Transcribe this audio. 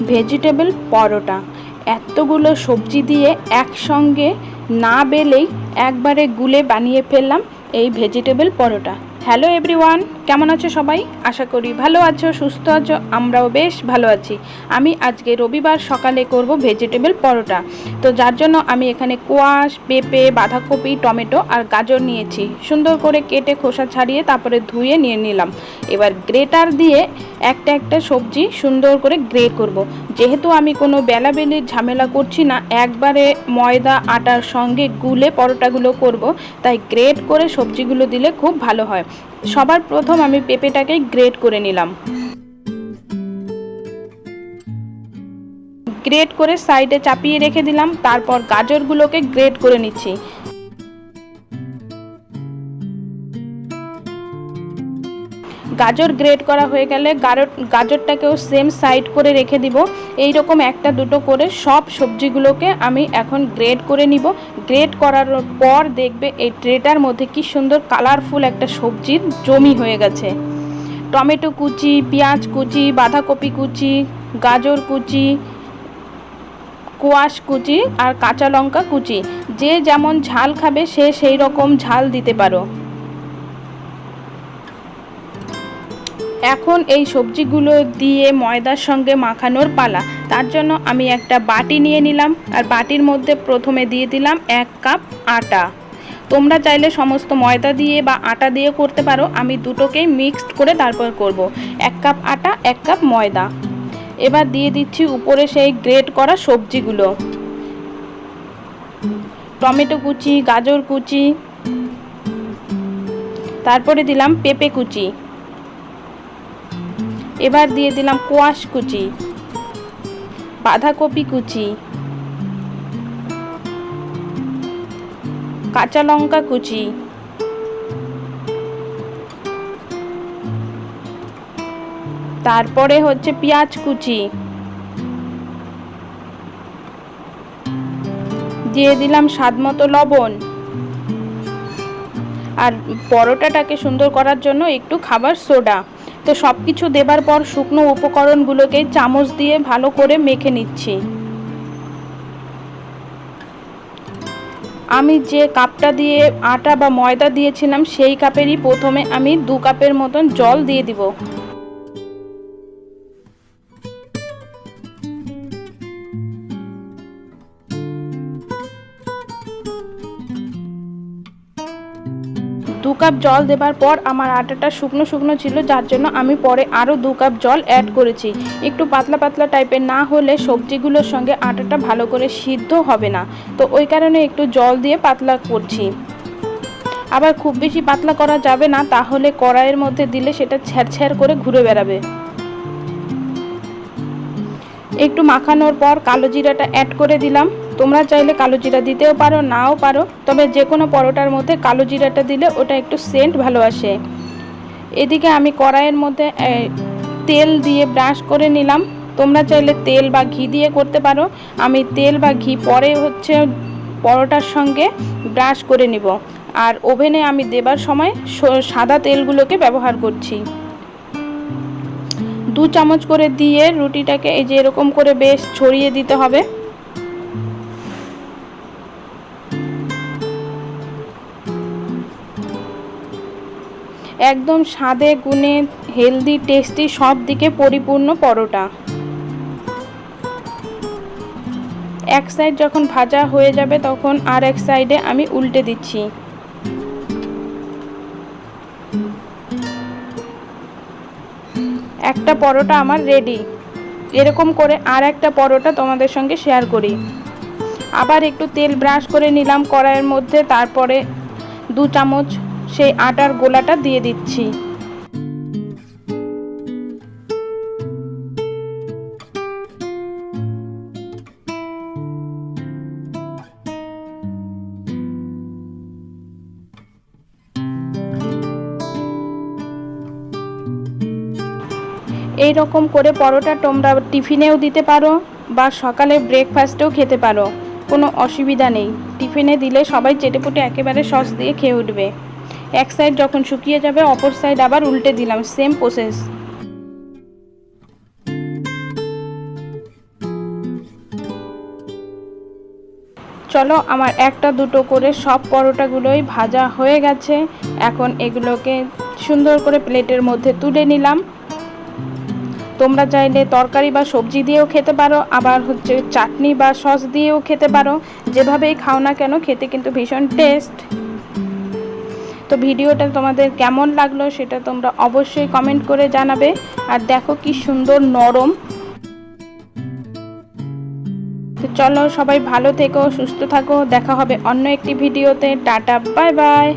Vegetable পরোটা। এতগুলো সবজি দিয়ে একসঙ্গে না বেলেই একবারে গুলে বানিয়ে ফেললাম এই ভেজিটেবল পরোটা। Hello everyone! কেমন আছো সবাই? আশা করি ভালো আছো, সুস্থ আছো, আমরাও বেশ ভালো আছি। আমি আজকে রবিবার সকালে করব ভেজিটেবল পরোটা। তো যার জন্য আমি এখানে কোয়াশ, পেঁপে, বাঁধাকপি, টমেটো আর গাজর নিয়েছি। সুন্দর করে কেটে খোসা ছাড়িয়ে তারপরে ধুয়ে নিয়ে নিলাম। এবার গ্রেটার দিয়ে একটা একটা সবজি সুন্দর করে গ্রে করব। যেহেতু আমি কোনো বেলাবেলির ঝামেলা করছি না, একবারে ময়দা, আটার সঙ্গে গুলে পরোটাগুলো করব, তাই গ্রেট করে সবজিগুলো দিলে খুব ভালো হয়। সবার প্রথম আমি পেঁপেটাকে গ্রেট করে নিলাম। গ্রেট করে সাইডে চাপিয়ে রেখে দিলাম, তারপর গাজরগুলোকে গ্রেট করে নিচ্ছি। গাজর গ্রেড করা হয়ে গেলে গাজরটাকেও সেম সাইড করে রেখে দিব। এই রকম একটা দুটো করে সব সবজিগুলোকে আমি এখন গ্রেড করে নিব। গ্রেড করার পর দেখবে এই ট্রেটার মধ্যে কি সুন্দর কালারফুল একটা সবজির জমি হয়ে গেছে। টমেটো কুচি, পেঁয়াজ কুচি, বাঁধাকপি কুচি, গাজর কুচি, কোয়াশ কুচি আর কাঁচা লঙ্কা কুচি। যে যেমন ঝাল খাবে সে সেই রকম ঝাল দিতে পারো। এখন এই সবজিগুলো দিয়ে ময়দার সঙ্গে মাখানোর পালা। তার জন্য আমি একটা বাটি নিয়ে নিলাম আর বাটির মধ্যে প্রথমে দিয়ে দিলাম এক কাপ আটা। তোমরা চাইলে সমস্ত ময়দা দিয়ে বা আটা দিয়ে করতে পারো। আমি দুটোকেই মিক্সড করে তারপর করব। এক কাপ আটা, এক কাপ ময়দা। এবার দিয়ে দিচ্ছি উপরে সেই গ্রেট করা সবজিগুলো। টমেটো কুচি, গাজর কুচি। তারপরে দিলাম পেঁপে কুচি। এবার দিয়ে দিলাম কোয়াশ কুচি, বাঁধাকপি কুচি, কাঁচা লঙ্কা কুচি, তারপরে হচ্ছে পেঁয়াজ কুচি। দিয়ে দিলাম স্বাদ মতো লবণ। আর পরোটাটাকে সুন্দর করার জন্য একটু খাবার সোডা। তো সব কিছু দেবার পর শুকনো উপকরণগুলোকে চামচ দিয়ে ভালো করে মেখে নিচ্ছি। আমি যে কাপটা দিয়ে আটা বা ময়দা দিয়েছিলাম, সেই কাপেরই প্রথমে আমি দু কাপের মতন জল দিয়ে দিব। দু কাপ জল দেবার পর আমার আটাটা শুকনো শুকনো ছিল, যার জন্য আমি পরে আরও দু কাপ জল অ্যাড করেছি। একটু পাতলা পাতলা টাইপের না হলে সবজিগুলোর সঙ্গে আটাটা ভালো করে সিদ্ধ হবে না। তো ওই কারণে একটু জল দিয়ে পাতলা করছি। আবার খুব বেশি পাতলা করা যাবে না, তাহলে কড়াইয়ের মধ্যে দিলে সেটা ছ্যাড় করে ঘুরে বেড়াবে। একটু মাখানোর পর কালো জিরাটা অ্যাড করে দিলাম। তোমরা চাইলে কালো জিরা দিতেও পারো, নাও পারো, তবে যে কোনো পরোটার মধ্যে কালো জিরাটা দিলে ওটা একটু সেন্ট ভালো আসে। এদিকে আমি কড়াইয়ের মধ্যে তেল দিয়ে ব্রাশ করে নিলাম। তোমরা চাইলে তেল বা ঘি দিয়ে করতে পারো। আমি তেল বা ঘি পরে হচ্ছে পরোটার সঙ্গে ব্রাশ করে নিব। আর ওভেনে আমি দেবার সময় সাদা তেলগুলোকে ব্যবহার করছি। দু চামচ করে দিয়ে রুটিটাকে এই যে এরকম করে বেশ ছড়িয়ে দিতে হবে। একদম স্বাদে গুণে হেলদি, টেস্টি, সব দিকে পরিপূর্ণ পরোটা। এক সাইড যখন ভাজা হয়ে যাবে তখন আর এক সাইডে আমি উল্টে দিচ্ছি। একটা পরোটা আমার রেডি এরকম করে আর একটা পরোটা তোমাদের সঙ্গে শেয়ার করি। আবার একটু তেল ব্রাশ করে নিলাম কড়াইয়ের মধ্যে, তারপরে দু চামচ সেই আটার গোলাটা দিয়ে দিচ্ছি। এই রকম করে পরোটা তোমরা টিফিনেও দিতে পারো বা সকালে ব্রেকফাস্টেও খেতে পারো। কোনো অসুবিধা নেই। টিফিনে দিলে সবাই চেটেপুটে একেবারে সস দিয়ে খেয়ে উঠবে। এক সাইড যখন শুকিয়ে যাবে, অপর সাইড আবার উল্টে দিলাম সেম প্রসেস চলো আমার একটা দুটো করে সব পরোটাগুলোই ভাজা হয়ে গেছে। এখন এগুলোকে সুন্দর করে প্লেটের মধ্যে তুলে নিলাম। তোমরা চাইলে তরকারি বা সবজি দিয়েও খেতে পারো, আবার হচ্ছে চাটনি বা সস দিয়েও খেতে পারো। যেভাবেই খাও না কেন, খেতে কিন্তু ভীষণ টেস্ট তো ভিডিওটা তোমাদের কেমন লাগল সেটা তোমরা অবশ্যই কমেন্ট করে জানাবে। আর দেখো কি সুন্দর নরম। তো চলো সবাই ভালো থেকো, সুস্থ থাকো, দেখা হবে অন্য একটি ভিডিওতে। Tata bye bye